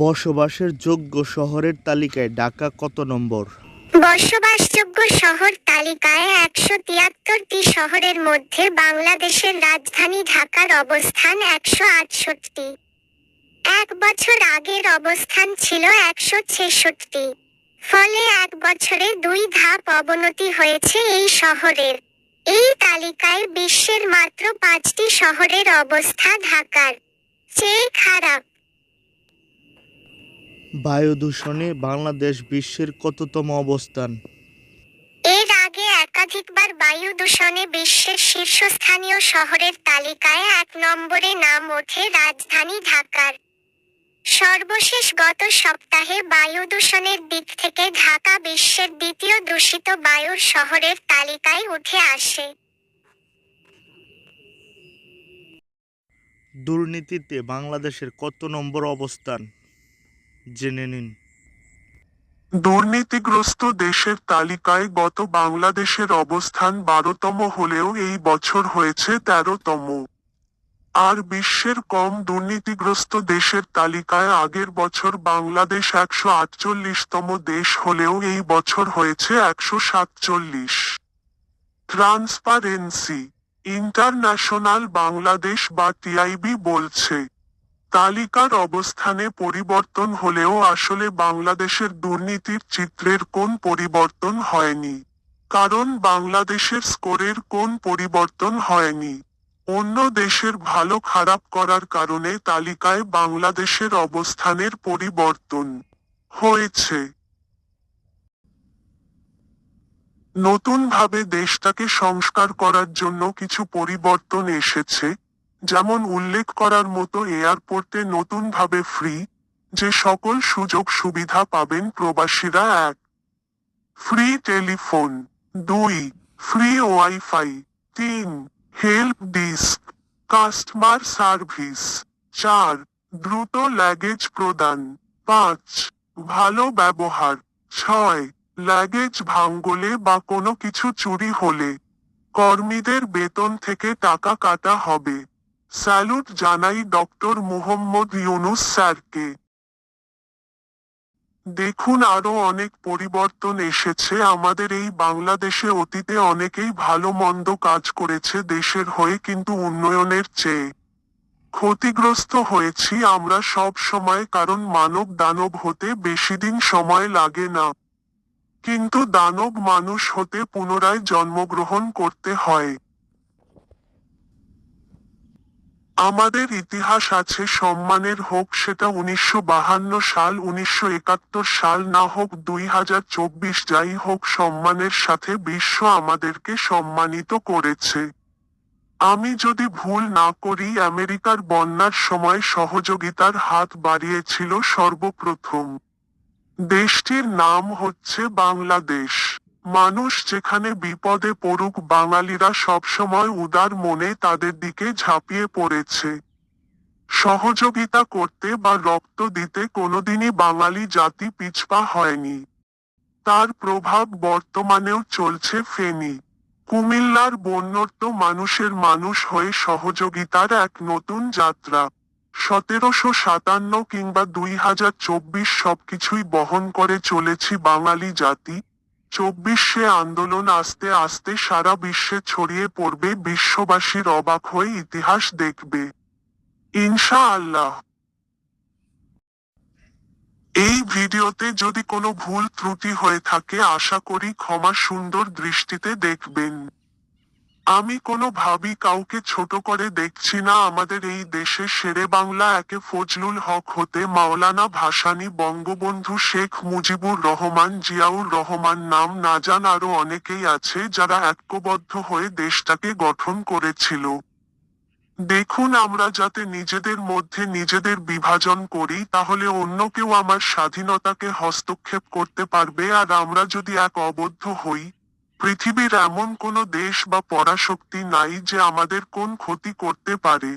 বসবাসের যোগ্য শহরের তালিকায় ঢাকা কত নম্বর? বসবাসযোগ্য শহর তালিকায় একশো তিয়াত্তরটি শহরের মধ্যে বাংলাদেশের রাজধানী ঢাকার অবস্থান একশো আটষট্টি। এক বছর আগের অবস্থান ছিল একশো ছেষট্টি। ফলে এক বছরে দুই ধাপ অবনতি হয়েছে এই শহরের। এই তালিকায় বিশ্বের মাত্র পাঁচটি শহরের অবস্থা ঢাকার। চেয়ে খারাপ বায়ু দূষণে বাংলাদেশ বিশ্বের কততম অবস্থান? এর আগে একাধিকবার বায়ু দূষণে বিশ্বের শীর্ষস্থানীয় শহরের তালিকায় এক নম্বরে নাম ওঠে রাজধানী ঢাকার। সর্বশেষ গত সপ্তাহে বায়ু দূষণের দিক থেকে ঢাকা বিশ্বের দ্বিতীয় দূষিত বায়ুর শহরের তালিকায় উঠে আসে। দুর্নীতিতে বাংলাদেশের কত নম্বর অবস্থান? জেনে নিন। দুর্নীতিগ্রস্ত দেশের তালিকায় গত বাংলাদেশের অবস্থান বারোতম হলেও এই বছর হয়েছে তেরোতম। আর বিশ্বের কম দুর্নীতিগ্রস্ত দেশের তালিকায় আগের বছর বাংলাদেশ একশো আটচল্লিশতম দেশ হলেও এই বছর হয়েছে একশো সাতচল্লিশ। ট্রান্সপারেন্সি, ইন্টারন্যাশনাল বাংলাদেশ বা টিআইবি বলছে। তালিকার অবস্থানে পরিবর্তন হলেও আসলে বাংলাদেশের দুর্নীতির চিত্রের কোন পরিবর্তন হয়নি? কারণ বাংলাদেশের স্কোরের কোন পরিবর্তন হয়নি? অন্য দেশের ভালো খারাপ করার কারণে তালিকায় বাংলাদেশের অবস্থানের পরিবর্তন হয়েছে। নতুনভাবে দেশটাকে সংস্কার করার জন্য কিছু পরিবর্তন এসেছে। যেমন উল্লেখ করার মতো এয়ারপোর্টে নতুনভাবে ফ্রি, যে সকল সুযোগ সুবিধা পাবেন প্রবাসীরা এক। ফ্রি টেলিফোন, দুই। ফ্রি ওয়াইফাই, তিন। হেল্প ডিস্ক, কাস্টমার সার্ভিস, চার। দ্রুত ল্যাগেজ প্রদান, পাঁচ। ভালো ব্যবহার, ছয়। ল্যাগেজ ভাঙ্গলে বা কোনো কিছু চুরি হলে কর্মীদের বেতন থেকে টাকা কাটা হবে। স্যালুট জানাই ডক্টর মুহম্মদ ইউনুস স্যারকে। দেখুন আরও অনেক পরিবর্তন এসেছে। আমাদের এই বাংলাদেশে অতীতে অনেকেই ভালো মন্দ কাজ করেছে দেশের হয়ে, কিন্তু উন্নয়নের চেয়ে। ক্ষতিগ্রস্ত হয়েছি আমরা সব সময়, কারণ মানব দানব হতে বেশি দিন সময় লাগে না। কিন্তু দানব মানুষ হতে পুনরায় জন্মগ্রহণ করতে হয়। আমাদের ইতিহাস আছে, সম্মানের হোক সেটা উনিশশো বাহান্ন সাল, উনিশশো একাত্তর সাল, না হোক দুই হাজার চব্বিশ, যাই হোক সম্মানের সাথে বিশ্ব আমাদেরকে সম্মানিত করেছে। আমি যদি ভুল না করি, আমেরিকার বন্যার সময় সহযোগিতার হাত বাড়িয়েছিল সর্বপ্রথম। দেশটির নাম হচ্ছে বাংলাদেশ। মানুষ যেখানে বিপদে পড়ুক, বাঙালিরা সবসময় উদার মনে তাদের দিকে ঝাঁপিয়ে পড়েছে। সহযোগিতা করতে বা রক্ত দিতে কোনোদিনই বাঙালি জাতি পিছপা হয়নি। তার প্রভাব বর্তমানেও চলছে ফেনী। কুমিল্লার বন্যর্ত মানুষের মানুষ হয়ে সহযোগিতার এক নতুন যাত্রা। সতেরোশো সাতান্ন কিংবা দুই হাজার চব্বিশ সবকিছুই বহন করে চলেছি বাঙালি জাতি। চব্বিশে আন্দোলন আস্তে আস্তে সারা বিশ্বে ছড়িয়ে পড়বে, বিশ্ববাসীর অবাক হয়ে ইতিহাস দেখবে। ইনশা আল্লাহ এই ভিডিওতে যদি কোনো ভুল ত্রুটি হয়ে থাকে, আশা করি ক্ষমা সুন্দর দৃষ্টিতে দেখবেন। আমি কোনো ভাবি কাউকে ছোট করে দেখছি না। আমাদের এই দেশে শেরে বাংলা একে ফজলুল হক হতে মাওলানা ভাসানী বঙ্গবন্ধু শেখ মুজিবুর রহমান, জিয়াউর রহমান নাম না জান আরও অনেকেই আছে যারা ঐক্যবদ্ধ হয়ে দেশটাকে গঠন করেছিল। দেখুন আমরা যাতে নিজেদের মধ্যে নিজেদের বিভাজন করি, তাহলে অন্য কেউ আমার স্বাধীনতাকে হস্তক্ষেপ করতে পারবে। আর আমরা যদি এক অবদ্ধ হই পৃথিবীর এমন কোনো দেশ বা পরাশক্তি নাই যে আমাদের কোন ক্ষতি করতে পারে।